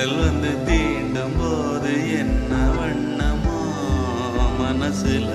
காதல் வந்து தீண்டும் போது என்ன வண்ணமோ மனசுல